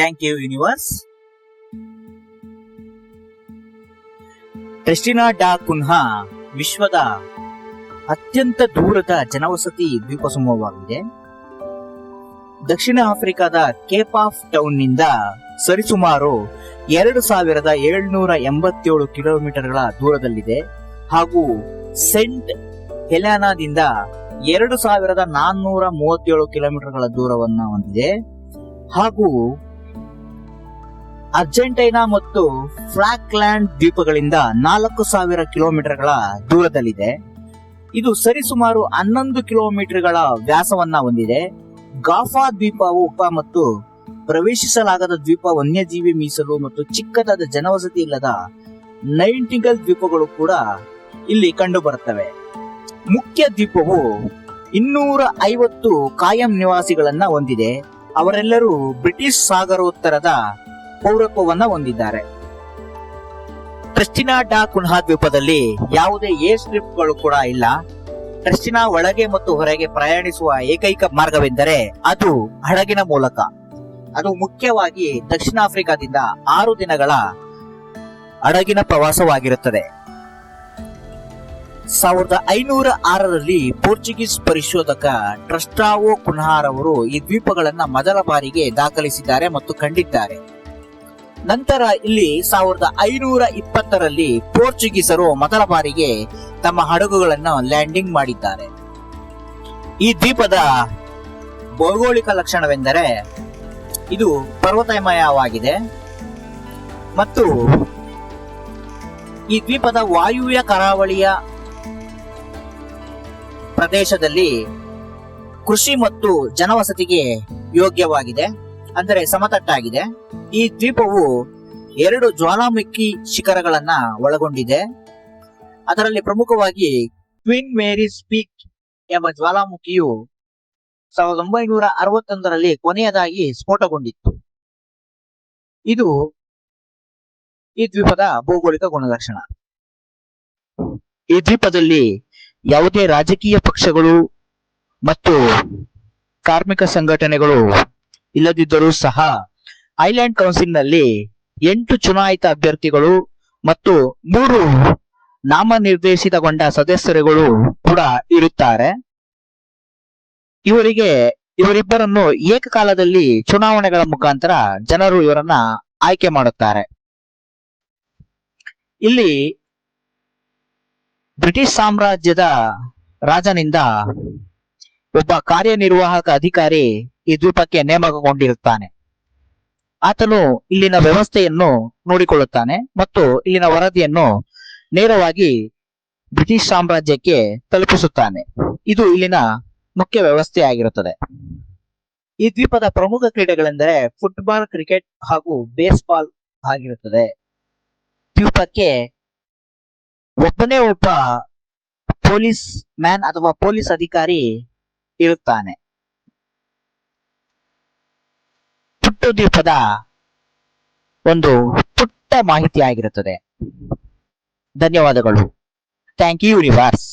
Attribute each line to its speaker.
Speaker 1: Thank you universe. ಟೆಸ್ಟಿನಾ ಡಾ ಕುನ್ಹಾ, ವಿಶ್ವದ ಅತ್ಯಂತ ದೂರದ ಜನವಸತಿ ದ್ವೀಪ ಸಮೂಹವಾಗಿದೆ ದಕ್ಷಿಣ ಆಫ್ರಿಕಾದ ಕೇಪ್ ಆಫ್ ಟೌನ್ನಿಂದ ಸರಿಸುಮಾರು ಎರಡು ಸಾವಿರದ ಏಳ್ನೂರ ಎಂಬತ್ತೇಳು ಕಿಲೋಮೀಟರ್ಗಳ ದೂರದಲ್ಲಿದೆ ಹಾಗೂ ಸೆಂಟ್ ಹೆಲಾನಾದಿಂದ ಎರಡು ಸಾವಿರದ ನಾನ್ನೂರ ಮೂವತ್ತೇಳು ಕಿಲೋಮೀಟರ್ಗಳ ದೂರವನ್ನು ಹೊಂದಿದೆ ಹಾಗೂ ಅರ್ಜೆಂಟೈನಾ ಮತ್ತು ಫ್ಲಾಕ್ಲ್ಯಾಂಡ್ ದ್ವೀಪಗಳಿಂದ ನಾಲ್ಕು ಸಾವಿರ ಕಿಲೋಮೀಟರ್ಗಳ ದೂರದಲ್ಲಿದೆ. ಇದು ಸರಿಸುಮಾರು ಹನ್ನೊಂದು ಕಿಲೋಮೀಟರ್ಗಳ ವ್ಯಾಸವನ್ನ ಹೊಂದಿದೆ. ಗಾಫಾ ದ್ವೀಪವು ಉಪ ಮತ್ತು ಪ್ರವೇಶಿಸಲಾಗದ ದ್ವೀಪ, ವನ್ಯಜೀವಿ ಮೀಸಲು ಮತ್ತು ಚಿಕ್ಕದಾದ ಜನವಸತಿ ಇಲ್ಲದ ನೈಂಟಿಗಲ್ ದ್ವೀಪಗಳು ಕೂಡ ಇಲ್ಲಿ ಕಂಡು ಬರುತ್ತವೆ ಮುಖ್ಯ ದ್ವೀಪವು ಇನ್ನೂರ ಐವತ್ತು ಕಾಯಂ ನಿವಾಸಿಗಳನ್ನ ಹೊಂದಿದೆ. ಅವರೆಲ್ಲರೂ ಬ್ರಿಟಿಷ್ ಸಾಗರೋತ್ತರದ ಪೌರತ್ವವನ್ನ ಹೊಂದಿದ್ದಾರೆ. ಟ್ರಸ್ಟಿನಾ ಡಾ ಕುನ್ಹಾ ದ್ವೀಪದಲ್ಲಿ ಯಾವುದೇ ಏರ್ ಸ್ಟ್ರಿಪ್ಗಳು ಕೂಡ ಇಲ್ಲ. ಟ್ರಸ್ಟಿನಾ ಒಳಗೆ ಮತ್ತು ಹೊರಗೆ ಪ್ರಯಾಣಿಸುವ ಏಕೈಕ ಮಾರ್ಗವೆಂದರೆ ಅದು ಹಡಗಿನ ಮೂಲಕ. ಅದು ಮುಖ್ಯವಾಗಿ ದಕ್ಷಿಣ ಆಫ್ರಿಕಾದಿಂದ ಆರು ದಿನಗಳ ಹಡಗಿನ ಪ್ರವಾಸವಾಗಿರುತ್ತದೆ. ಸಾವಿರದ ಐನೂರ ಆರರಲ್ಲಿ ಪೋರ್ಚುಗೀಸ್ ಪರಿಶೋಧಕ ಟ್ರಸ್ಟಾವೋ ಕುನ್ಹಾರ್ ಅವರು ಈ ದ್ವೀಪಗಳನ್ನ ಮೊದಲ ಬಾರಿಗೆ ದಾಖಲಿಸಿದ್ದಾರೆ ಮತ್ತು ಕಂಡಿದ್ದಾರೆ. ನಂತರ ಇಲ್ಲಿ ಸಾವಿರದ ಐನೂರ ಇಪ್ಪತ್ತರಲ್ಲಿ ಪೋರ್ಚುಗೀಸರು ಮೊದಲ ಬಾರಿಗೆ ತಮ್ಮ ಹಡಗುಗಳನ್ನು ಲ್ಯಾಂಡಿಂಗ್ ಮಾಡಿದ್ದಾರೆ. ಈ ದ್ವೀಪದ ಭೌಗೋಳಿಕ ಲಕ್ಷಣವೆಂದರೆ ಇದು ಪರ್ವತಮಯವಾಗಿದೆ ಮತ್ತು ಈ ದ್ವೀಪದ ವಾಯುವ್ಯ ಕರಾವಳಿಯ ಪ್ರದೇಶದಲ್ಲಿ ಕೃಷಿ ಮತ್ತು ಜನವಸತಿಗೆ ಯೋಗ್ಯವಾಗಿದೆ. ಅಂದರೆ ಸಮತಟ್ಟಾಗಿದೆ. ಈ ದ್ವೀಪವು ಎರಡು ಜ್ವಾಲಾಮುಖಿ ಶಿಖರಗಳನ್ನ ಒಳಗೊಂಡಿದೆ. ಅದರಲ್ಲಿ ಪ್ರಮುಖವಾಗಿ ಕ್ವೀನ್ ಮೇರಿಸ್ ಪೀಕ್ ಎಂಬ ಜ್ವಾಲಾಮುಖಿಯು ಸಾವಿರದ ಒಂಬೈನೂರ ಅರವತ್ತೊಂದರಲ್ಲಿ ಕೊನೆಯದಾಗಿ ಸ್ಫೋಟಗೊಂಡಿತ್ತು. ಇದು ಈ ದ್ವೀಪದ ಭೌಗೋಳಿಕ ಗುಣಲಕ್ಷಣ. ಈ ದ್ವೀಪದಲ್ಲಿ ಯಾವುದೇ ರಾಜಕೀಯ ಪಕ್ಷಗಳು ಮತ್ತು ಕಾರ್ಮಿಕ ಸಂಘಟನೆಗಳು ಇಲ್ಲದಿದ್ದರೂ ಸಹ ಐಲ್ಯಾಂಡ್ ಕೌನ್ಸಿಲ್ನಲ್ಲಿ ಎಂಟು ಚುನಾಯಿತ ಅಭ್ಯರ್ಥಿಗಳು ಮತ್ತು ಮೂರು ನಾಮನಿರ್ದೇಶಿತಗೊಂಡ ಸದಸ್ಯರುಗಳು ಕೂಡ ಇರುತ್ತಾರೆ. ಇವರಿಗೆ, ಇವರಿಬ್ಬರನ್ನು ಏಕಕಾಲದಲ್ಲಿ ಚುನಾವಣೆಗಳ ಮುಖಾಂತರ ಜನರು ಇವರನ್ನ ಆಯ್ಕೆ ಮಾಡುತ್ತಾರೆ. ಇಲ್ಲಿ ಬ್ರಿಟಿಷ್ ಸಾಮ್ರಾಜ್ಯದ ರಾಜನಿಂದ ಒಬ್ಬ ಕಾರ್ಯನಿರ್ವಾಹಕ ಅಧಿಕಾರಿ ಈ ದ್ವೀಪಕ್ಕೆ ನೇಮಕಗೊಂಡಿರುತ್ತಾನೆ ಆತನು ಇಲ್ಲಿನ ವ್ಯವಸ್ಥೆಯನ್ನು ನೋಡಿಕೊಳ್ಳುತ್ತಾನೆ ಮತ್ತು ಇಲ್ಲಿನ ವರದಿಯನ್ನು ನೇರವಾಗಿ ಬ್ರಿಟಿಷ್ ಸಾಮ್ರಾಜ್ಯಕ್ಕೆ ತಲುಪಿಸುತ್ತಾನೆ. ಇದು ಇಲ್ಲಿನ ಮುಖ್ಯ ವ್ಯವಸ್ಥೆ ಆಗಿರುತ್ತದೆ ಈ ದ್ವೀಪದ ಪ್ರಮುಖ ಕ್ರೀಡೆಗಳೆಂದರೆ ಫುಟ್ಬಾಲ್, ಕ್ರಿಕೆಟ್ ಹಾಗೂ ಬೇಸ್ಬಾಲ್ ಆಗಿರುತ್ತದೆ. ದ್ವೀಪಕ್ಕೆ ಒಬ್ಬನೇ ಒಬ್ಬ ಪೊಲೀಸ್ ಮ್ಯಾನ್ ಅಥವಾ ಪೊಲೀಸ್ ಅಧಿಕಾರಿ ಇರುತ್ತಾನೆ. ಪುಟ್ಟು ದ್ವೀಪದ ಒಂದು ಪುಟ್ಟ ಮಾಹಿತಿ ಆಗಿರುತ್ತದೆ ಧನ್ಯವಾದಗಳು. Thank you universe